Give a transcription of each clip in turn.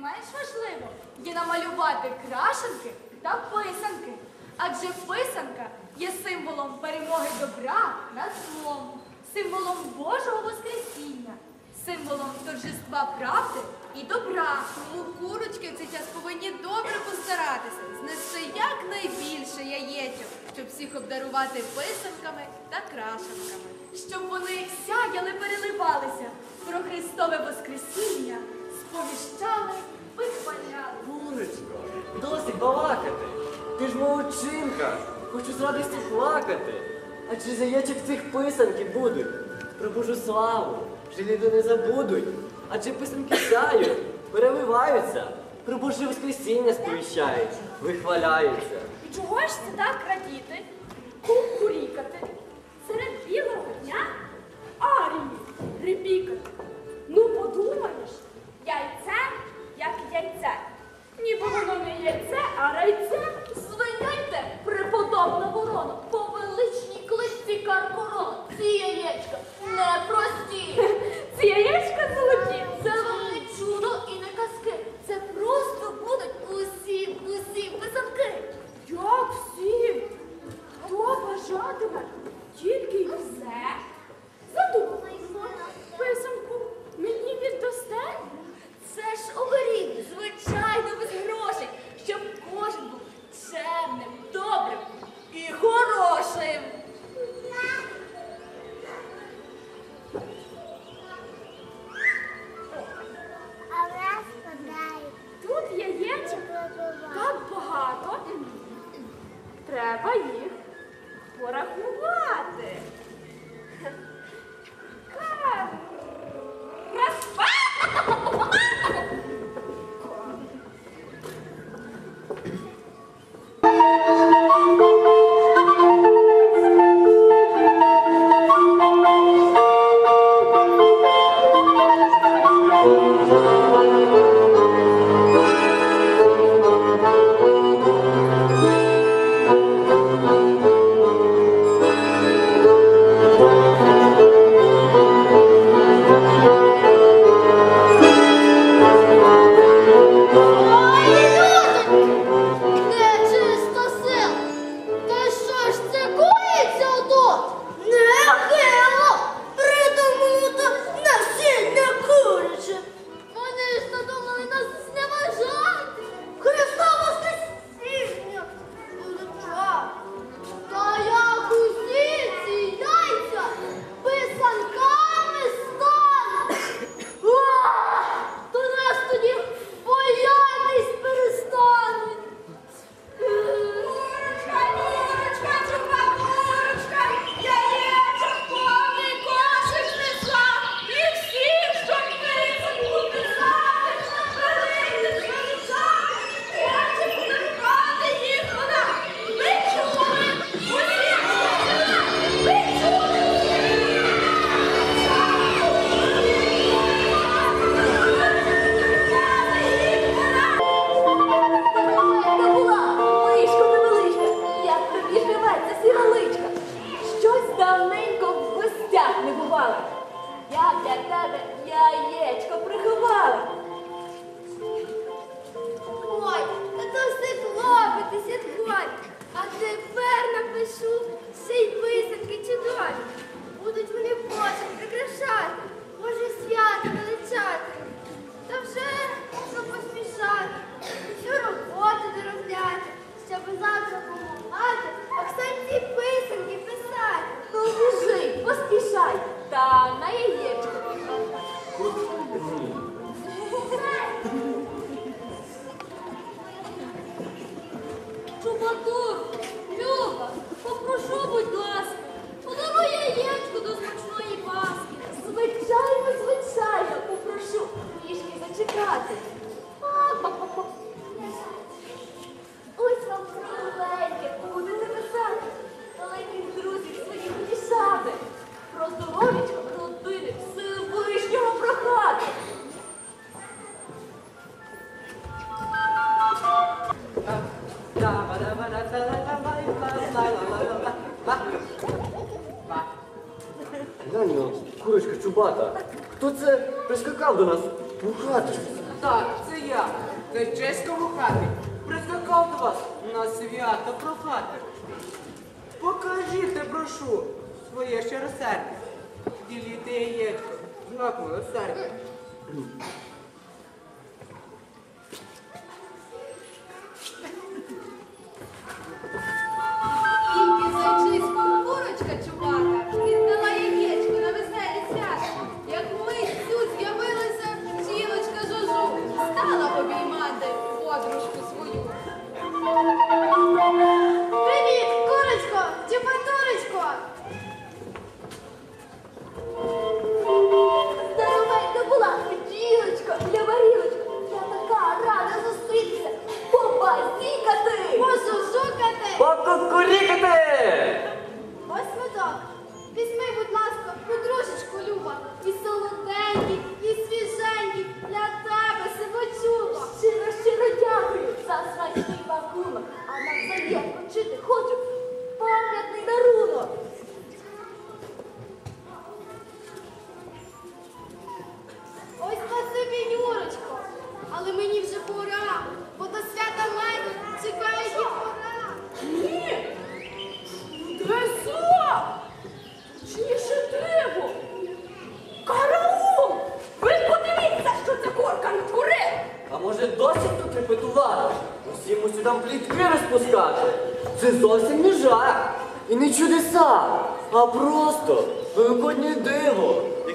Менш важливо є намалювати крашенки та писанки, адже писанка є символом перемоги добра над злом, символом Божого Воскресіння, символом торжества правди і добра. Тому курочки в цей час повинні добре постаратися, знести якнайбільше яєчок, щоб всіх обдарувати писанками та крашенками, щоб вони сяяли, переливалися про Христове Воскресіння повіщали, вихваляли. Лунечко, досить балакати. Ти ж молодчинка, Хочу з радості плакати. Адже в цих писанки будуть. Про Божу славу. Вже люди не забудуть. Адже писанки сяють, перевиваються. Про Боже Воскресіння сповіщають, вихваляються. І чого ж це так радіти, кукурікати, серед білого дня арії репікати? Ну подумаєш. jajca jak jajca. Niepowolone jajca дивно. Курочка чубата. Хто це прискакав до нас? у Мухатич. Так, це я. Це чеська у мухати. Прискакав до вас на свято прохати. Покажіть, прошу, своє щиросердя. Діліте є знак милосердя.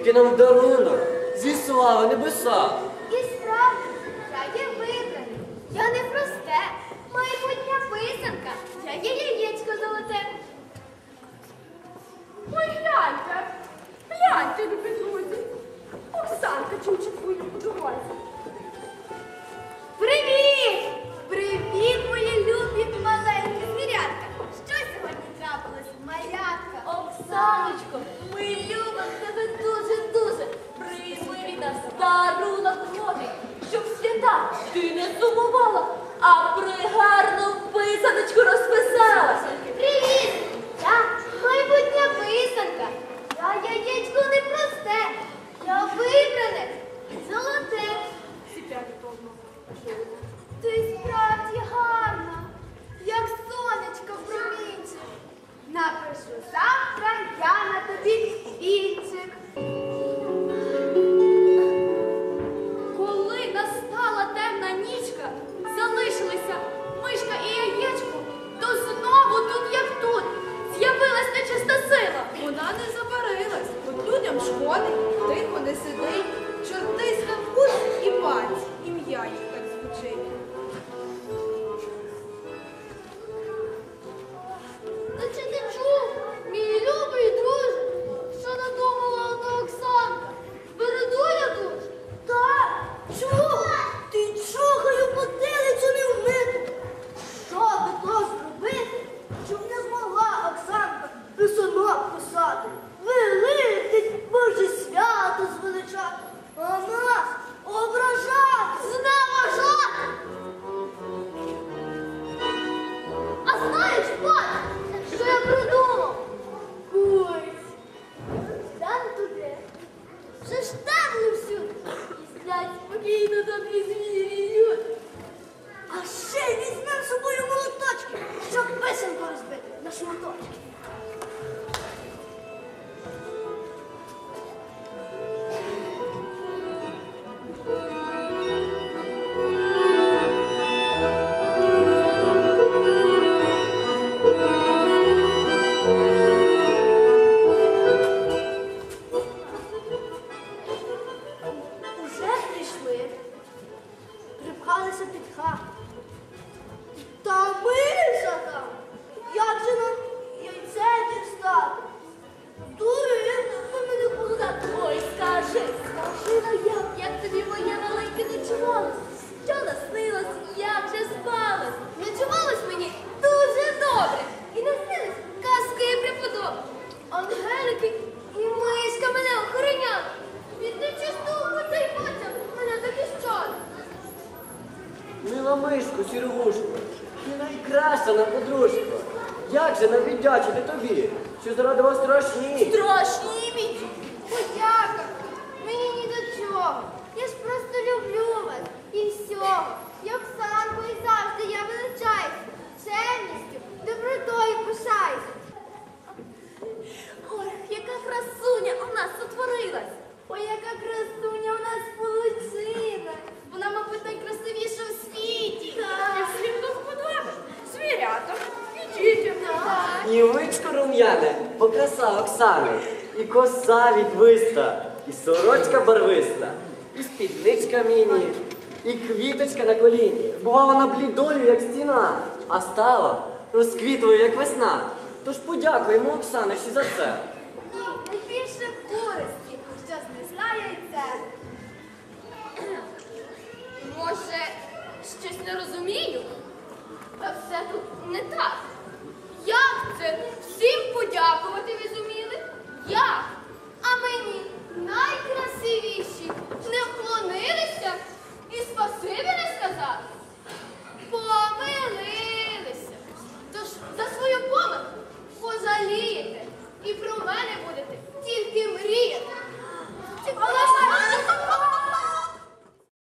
скільки нам дарунок, зі слава небеса. І справді я є вибраний, я не просте, майбутня писанка, я є яєцько золоте. Ой, гляньте, гляньте, любі друзі. Оксанка чучить твою по. Привіт! 说个。Як же нам віддячити тобі? Що заради вас страшні? Страшні мій? Подяка. Мені ні до чого. Я ж просто люблю вас. І всього. Як Оксанку, і завжди я величаюсь. Чемністю, добротою пишаюся. Ой, яка красуня у нас утворилась. Ой, яка Оксани, і коса відвиста, і сорочка барвиста, і спідничка міні, і квіточка на коліні. Була вона блідою, як стіна, а стала розквітлою, як весна. Тож подякуємо Оксаниші за це. Ні, найбільше користі, що знесла яйце. Може, щось не розумію? Та все тут не так. Як це всім подякувати ви